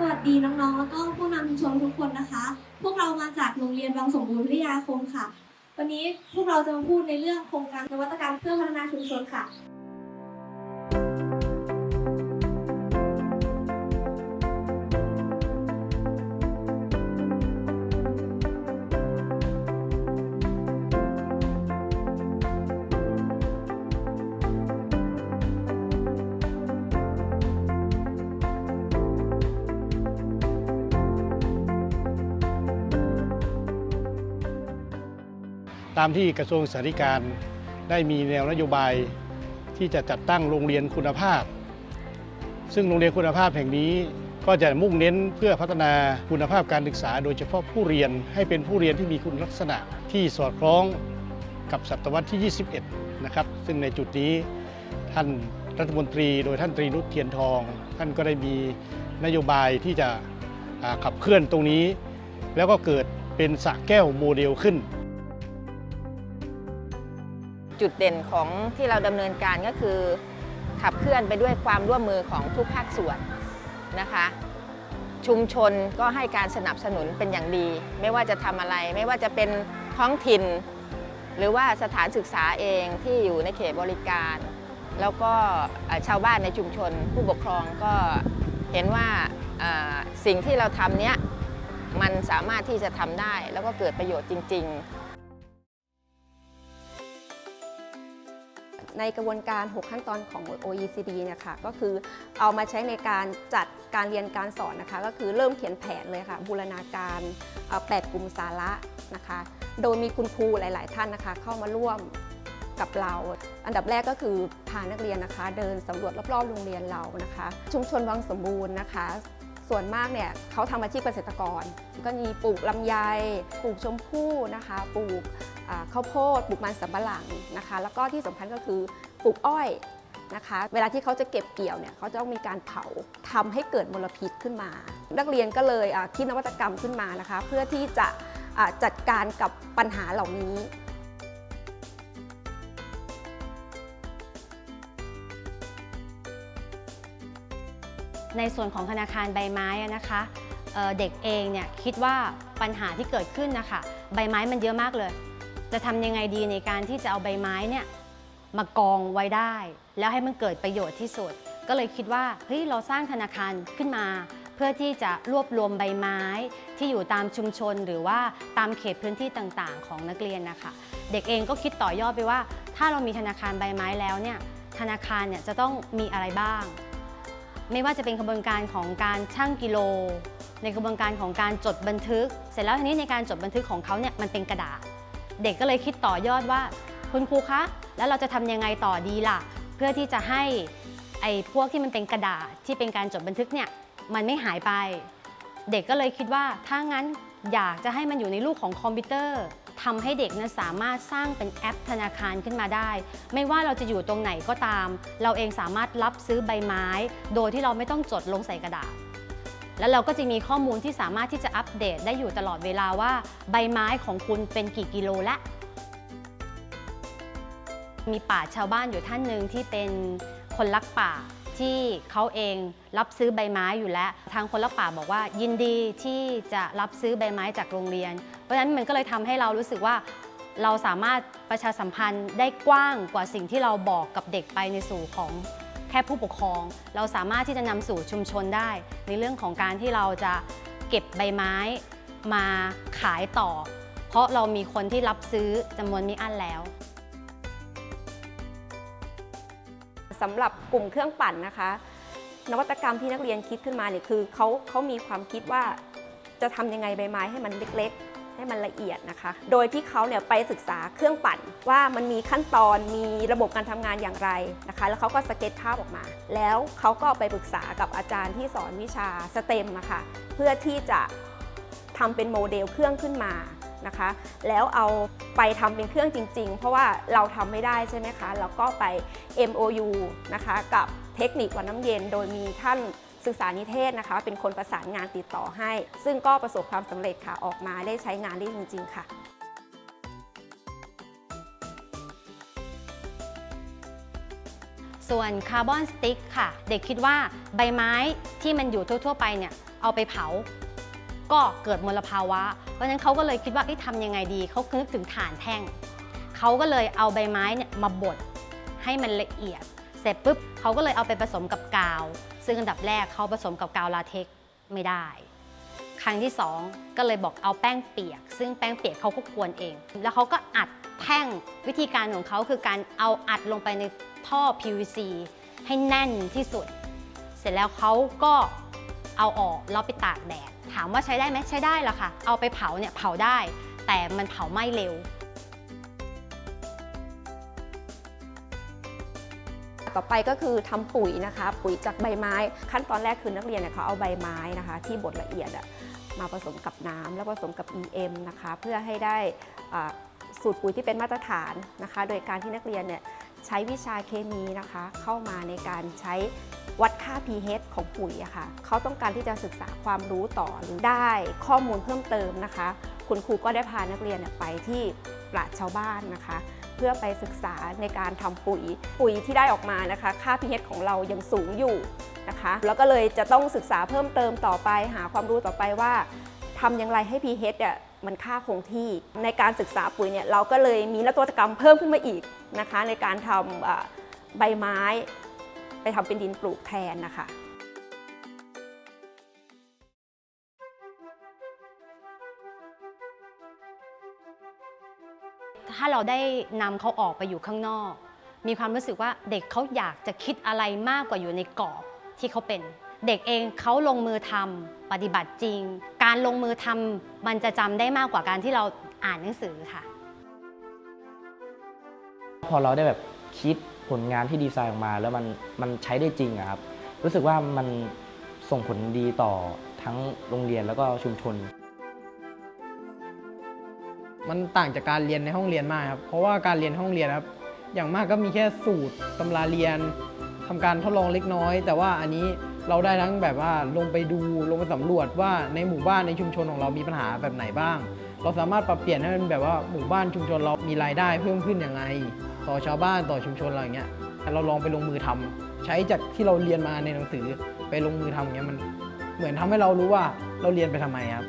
สวัสดีน้องๆ แล้วก็ผู้นำชุมชนทุกคนนะคะ พวกเรามาจากโรงเรียนบางสมบูรณ์วิทยาคมค่ะ วันนี้พวกเราจะมาพูดในเรื่องโครงการนวัตกรรมเพื่อพัฒนาชุมชนค่ะ ตามที่กระทรวงสาธารณการได้มีแนวนโยบายที่จะจัดตั้งโรงเรียนคุณภาพ ซึ่งโรงเรียนคุณภาพแห่งนี้ก็จะมุ่งเน้นเพื่อพัฒนาคุณภาพการศึกษา โดยเฉพาะผู้เรียนให้เป็นผู้เรียนที่มีคุณลักษณะที่สอดคล้องกับศตวรรษที่ 21 นะครับ ซึ่งในจุดนี้ท่านรัฐมนตรีโดยท่านตรีนุชเทียนทอง ท่านก็ได้มีนโยบายที่จะขับเคลื่อนตรงนี้ แล้วก็เกิดเป็นสระแก้วโมเดลขึ้น จุดเด่นของที่เราดำเนินการก็คือ ขับเคลื่อนไปด้วยความร่วมมือของทุกภาคส่วนนะคะ ชุมชนก็ให้การสนับสนุนเป็นอย่างดี ไม่ว่าจะทำอะไร ไม่ว่าจะเป็นท้องถิ่น หรือว่าสถานศึกษาเองที่อยู่ในเขตบริการ แล้วก็ชาวบ้านในชุมชน ผู้ปกครองก็เห็นว่าสิ่งที่เราทำเนี้ยมันสามารถที่จะทำได้แล้วก็เกิดประโยชน์จริง ๆ ในกระบวนการ 6 ขั้นตอนของ OECD เนี่ยค่ะก็คือเอามาใช้ในการจัดการเรียนการสอนนะคะก็คือเริ่มเขียนแผนเลยค่ะบูรณาการ8กลุ่มสาระนะคะ โดยมีคุณครูหลาย ๆ ท่านนะคะ เข้ามาร่วมกับเรา อันดับแรกก็คือพานักเรียนนะคะ เดินสำรวจรอบๆโรงเรียนเรานะคะ ชุมชนวังสมบูรณ์นะคะ ส่วนมากเนี่ยเขาทำอาชีพเกษตรกร ก็มีปลูกลำไย ปลูกชมพู่นะคะ ปลูกข้าวโพด ปลูกมันสำปะหลังนะคะ แล้วก็ที่สำคัญก็คือปลูกอ้อยนะคะ เวลาที่เขาจะเก็บเกี่ยวเนี่ยเขาจะต้องมีการเผาทำให้เกิดมลพิษขึ้นมา นักเรียนก็เลยคิดนวัตกรรมขึ้นมานะคะ เพื่อที่จะจัดการกับปัญหาเหล่านี้ ในส่วนของธนาคารใบไม้นะคะเเด็กเองเนี่ยคิดว่าปัญหาที่เกิดขึ้นนะคะใบไม้มันเยอะมากเลย จะทำยังไงดีในการที่จะเอาใบไม้เนี่ยมากองไว้ได้ แล้วให้มันเกิดประโยชน์ที่สุด ก็เลยคิดว่าเฮ้ยเราสร้างธนาคารขึ้นมา เพื่อที่จะรวบรวมใบไม้ที่อยู่ตามชุมชน หรือว่าตามเขตพื้นที่ต่างๆ ของนักเรียนนะคะเด็กเองก็คิดต่อยอดไปว่า ถ้าเรามีธนาคารใบไม้แล้วเนี่ยธนาคารเนี่ยจะต้องมีอะไรบ้าง ไม่ว่าจะเป็นกระบวนการของการชั่งกิโล ในกระบวนการของการจดบันทึก เสร็จแล้วทีนี้ในการจดบันทึกของเขาเนี่ยมันเป็นกระดาษ เด็กก็เลยคิดต่อยอดว่า คุณครูคะ แล้วเราจะทำยังไงต่อดีล่ะ เพื่อที่จะให้ไอ้พวกที่มันเป็นกระดาษที่เป็นการจดบันทึกเนี่ยมันไม่หายไป เด็กก็เลยคิดว่าถ้างั้น อยากจะให้มันอยู่ในรูปของคอมพิวเตอร์ทำให้เด็กนั้นสามารถสร้างเป็นแอปธนาคารขึ้นมาได้ ไม่ว่าเราจะอยู่ตรงไหนก็ตาม เราเองสามารถรับซื้อใบไม้ โดยที่เราไม่ต้องจดลงใส่กระดาษ แล้วเราก็จะมีข้อมูลที่สามารถที่จะอัปเดตได้อยู่ตลอดเวลาว่า ใบไม้ของคุณเป็นกี่กิโลและ มีป่าชาวบ้านอยู่ท่านหนึ่งที่เป็นคนรักป่า ที่เขาเองรับซื้อใบไม้อยู่แล้ว ทางคนรักป่าบอกว่า ยินดีที่จะรับซื้อใบไม้จากโรงเรียน เพราะฉะนั้นมันก็เลยทำให้เรารู้สึกว่าเราสามารถประชาสัมพันธ์ได้กว้างกว่าสิ่งที่เราบอกกับเด็กไปในสู่ของแค่ผู้ปกครอง เราสามารถที่จะนำสู่ชุมชนได้ ในเรื่องของการที่เราจะเก็บใบไม้มาขายต่อ เพราะเรามีคนที่รับซื้อจำนวนมิอั้นแล้ว สำหรับกลุ่มเครื่องปั่นนะคะ นวัตกรรมที่นักเรียนคิดขึ้นมาเนี่ยคือเขาเขามีความคิดว่าจะทำยังไงใบไม้ให้มันเล็กๆ ให้มันละเอียดนะคะ โดยที่เขาเนี่ยไปศึกษาเครื่องปั่นว่ามันมีขั้นตอนมีระบบการทำงานอย่างไรนะคะ แล้วเขาก็สเก็ตภาพออกมา แล้วเขาก็ไปปรึกษากับอาจารย์ที่สอนวิชาสเต็มอะค่ะเพื่อที่จะทำเป็นโมเดลเครื่องขึ้นมา นะคะ แล้วเอาไปทำเป็นเครื่องจริง ๆ เพราะว่าเราทำไม่ได้ใช่ไหมคะแล้วก็ไป MOU นะคะกับเทคนิควันน้ำเย็น โดยมีท่านศึกษานิเทศนะคะ เป็นคนประสานงานติดต่อให้ ซึ่งก็ประสบความสำเร็จค่ะออกมาได้ใช้งานได้จริง ๆ ค่ะสส่วนคาร์บอนสติ๊กค่ะ เด็กคิดว่าใบไม้ที่มันอยู่ทั่ว ๆ ไปเนี่ยเอาไปเผา ก็เกิดมลภาวะ เพราะฉะนั้นเขาก็เลยคิดว่าเอ๊ะทำยังไงดี เขานึกถึงถ่านแท่ง เขาก็เลยเอาใบไม้เนี่ยมาบดให้มันละเอียด เสร็จปุ๊บเขาก็เลยเอาไปผสมกับกาว ซึ่งอันดับแรกเขาผสมกับกาวลาเท็กไม่ได้ ครั้งที่ 2 ก็เลยบอกเอาแป้งเปียก ซึ่งแป้งเปียกเขาก็กวนเอง แล้วเขาก็อัดแท่งวิธีการของเขาคือการเอาอัดลงไปในท่อ PVC ให้แน่นที่สุด เสร็จแล้วเขาก็ เอาออกแล้วไปตากแดด ถามว่าใช้ได้ไหมใช้ได้ละค่ะ เอาไปเผาเนี่ยเผาได้ แต่มันเผาไหม้เร็ว ต่อไปก็คือทำปุ๋ยนะคะ ปุ๋ยจากใบไม้ ขั้นตอนแรกคือนักเรียนเนี่ยเขาเอาใบไม้นะคะ ที่บดละเอียดอะมาผสมกับน้ำแล้วผสมกับ EM นะคะ เพื่อให้ได้สูตรปุ๋ยที่เป็นมาตรฐานนะคะ โดยการที่นักเรียนเนี่ยใช้วิชาเคมีนะคะ เข้ามาในการใช้ วัดค่า pH ของปุ๋ยอะค่ะเขาต้องการที่จะศึกษาความรู้ต่อหรือได้ข้อมูลเพิ่มเติมนะคะ คุณครูก็ได้พานักเรียนไปที่ปราชชาวบ้านนะคะ เพื่อไปศึกษาในการทำปุ๋ย ปุ๋ยที่ได้ออกมานะคะ ค่า pH ของเรายังสูงอยู่นะคะ แล้วก็เลยจะต้องศึกษาเพิ่มเติมต่อไป หาความรู้ต่อไปว่าทำอย่างไรให้ pH เนี่ยมันค่าคงที่ในการศึกษาปุ๋ยเนี่ยเราก็เลยมีนวัตกรรมเพิ่มขึ้นมาอีกนะคะ ในการทำใบไม้ ไปทำเป็นดินปลูกแทนนะคะถ้าเราได้นำเขาออกไปอยู่ข้างนอก มีความรู้สึกว่าเด็กเขาอยากจะคิดอะไรมากกว่าอยู่ในกรอบที่เขาเป็น เด็กเองเขาลงมือทำปฏิบัติจริง การลงมือทำมันจะจำได้มากกว่าการที่เราอ่านหนังสือค่ะ พอเราได้แบบคิด ผลงานที่ดีไซน์ออกมา แล้วมันมันใช้ได้จริงอะครับ รู้สึกว่ามันส่งผลดีต่อทั้งโรงเรียนแล้วก็ชุมชน มันต่างจากการเรียนในห้องเรียนมากครับ เพราะว่าการเรียนห้องเรียนครับ อย่างมากก็มีแค่สูตรตำราเรียนทำการทดลองเล็กน้อย แต่ว่าอันนี้เราได้ทั้งแบบว่าลงไปดูลงไปสำรวจว่าในหมู่บ้านในชุมชนของเรามีปัญหาแบบไหนบ้าง เราสามารถปรับเปลี่ยนให้มันแบบว่าหมู่บ้านชุมชนเรามีรายได้เพิ่มขึ้นยังไง ต่อชาวบ้านต่อชุมชนเราอย่างเงี้ยเราลองไปลงมือทำใช้จากที่เราเรียนมาในหนังสือไปลงมือทำอย่างเงี้ยมันเหมือนทำให้เรารู้ว่าเราเรียนไปทำไมครับ